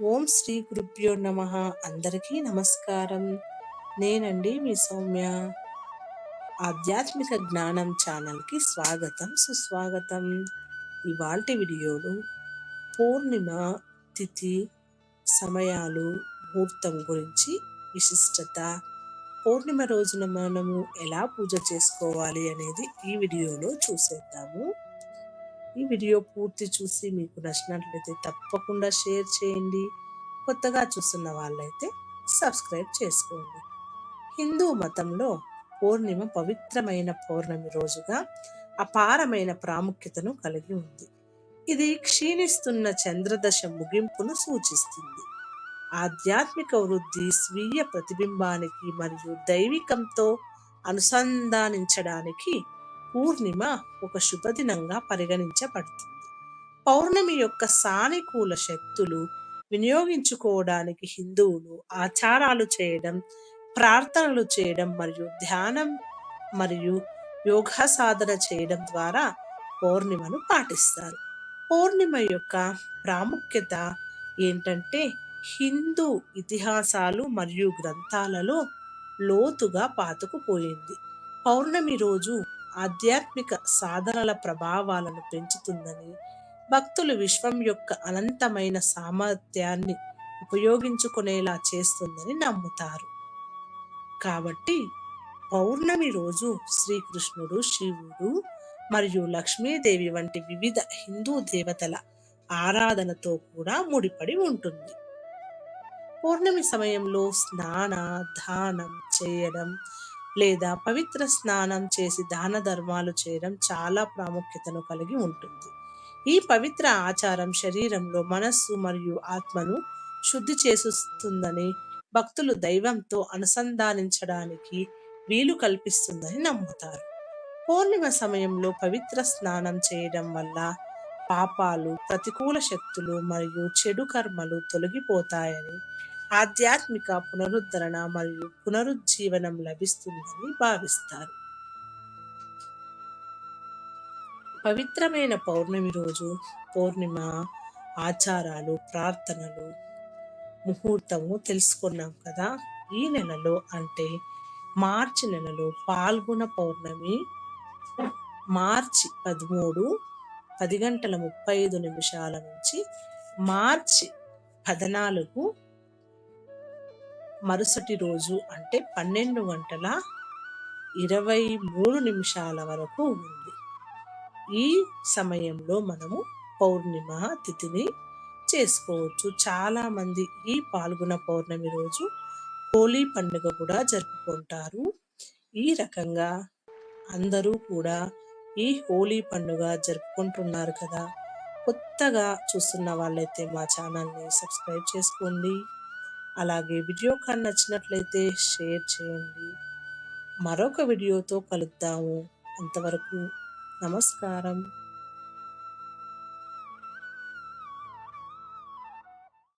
ఓం శ్రీ గురుభ్యో నమ. అందరికీ నమస్కారం. నేనండి మీ సౌమ్య. ఆధ్యాత్మిక జ్ఞానం ఛానల్కి స్వాగతం సుస్వాగతం. ఇవాల్టి వీడియోలు పూర్ణిమ తిథి సమయాలు ముహూర్తం గురించి విశిష్టత పూర్ణిమ రోజున మనము ఎలా పూజ చేసుకోవాలి అనేది ఈ వీడియోలో చూసేద్దాము. ఈ వీడియో పూర్తి చూసి మీకు నచ్చినట్లయితే తప్పకుండా షేర్ చేయండి. కొత్తగా చూస్తున్న వాళ్ళైతే సబ్స్క్రైబ్ చేసుకోండి. హిందూ మతంలో పౌర్ణిమ పవిత్రమైన పౌర్ణమి రోజుగా అపారమైన ప్రాముఖ్యతను కలిగి ఉంది. ఇది క్షీణిస్తున్న చంద్రదశ ముగింపును సూచిస్తుంది. ఆధ్యాత్మిక వృద్ధి స్వీయ ప్రతిబింబానికి మరియు దైవికంతో అనుసంధానించడానికి పూర్ణిమ ఒక శుభదినంగా పరిగణించబడుతుంది. పౌర్ణమి యొక్క సానుకూల శక్తులు వినియోగించుకోవడానికి హిందువులు ఆచారాలు చేయడం ప్రార్థనలు చేయడం మరియు ధ్యానం మరియు యోగా సాధన చేయడం ద్వారా పౌర్ణిమను పాటిస్తారు. పౌర్ణిమ యొక్క ప్రాముఖ్యత ఏంటంటే హిందూ ఇతిహాసాలు మరియు గ్రంథాలలో లోతుగా పాతుకుపోయింది. పౌర్ణమి రోజు ఆధ్యాత్మిక సాధనల ప్రభావాలను పెంచుతుందని భక్తులు విశ్వం యొక్క అనంతమైన సామర్థ్యాన్ని ఉపయోగించుకునేలా చేస్తుందని నమ్ముతారు. కాబట్టి పౌర్ణమి రోజు శ్రీకృష్ణుడు శివుడు మరియు లక్ష్మీదేవి వంటి వివిధ హిందూ దేవతల ఆరాధనతో కూడా ముడిపడి ఉంటుంది. పౌర్ణమి సమయంలో స్నాన దానం చేయడం లేదా పవిత్ర స్నానం చేసి దాన ధర్మాలు చేయడం చాలా ప్రాముఖ్యతను కలిగి ఉంటుంది. ఈ పవిత్ర ఆచారం శరీరంలో మనస్సు మరియు ఆత్మను శుద్ధి చేస్తుందని భక్తులు దైవంతో అనుసంధానించడానికి వీలు కల్పిస్తుందని నమ్ముతారు. పౌర్ణిమ సమయంలో పవిత్ర స్నానం చేయడం వల్ల పాపాలు ప్రతికూల శక్తులు మరియు చెడు కర్మలు తొలగిపోతాయని ఆధ్యాత్మిక పునరుద్ధరణ మరియు పునరుజ్జీవనం లభిస్తుందని భావిస్తారు. పవిత్రమైన పౌర్ణమి రోజు పౌర్ణిమ ఆచారాలు ప్రార్థనలు ముహూర్తము తెలుసుకున్నాం కదా. ఈ నెలలో అంటే మార్చి నెలలో పాల్గొన పౌర్ణమి మార్చి పదమూడు పది గంటల ముప్పై ఐదు నిమిషాల నుంచి మార్చి పద్నాలుగు మరుసటి రోజు అంటే పన్నెండు గంటల ఇరవై మూడు నిమిషాల వరకు ఉంది. ఈ సమయంలో మనము పౌర్ణిమ తిథిని చేసుకోవచ్చు. చాలామంది ఈ పాల్గొన పౌర్ణమి రోజు హోలీ పండుగ కూడా జరుపుకుంటారు. ఈ రకంగా అందరూ కూడా ఈ హోలీ పండుగ జరుపుకుంటున్నారు కదా. కొత్తగా చూస్తున్న వాళ్ళైతే మా ఛానల్ని సబ్స్క్రైబ్ చేసుకోండి. అలాగే వీడియో కానీ నచ్చినట్లయితే షేర్ చేయండి. మరొక వీడియోతో కలుద్దాము. అంతవరకు నమస్కారం.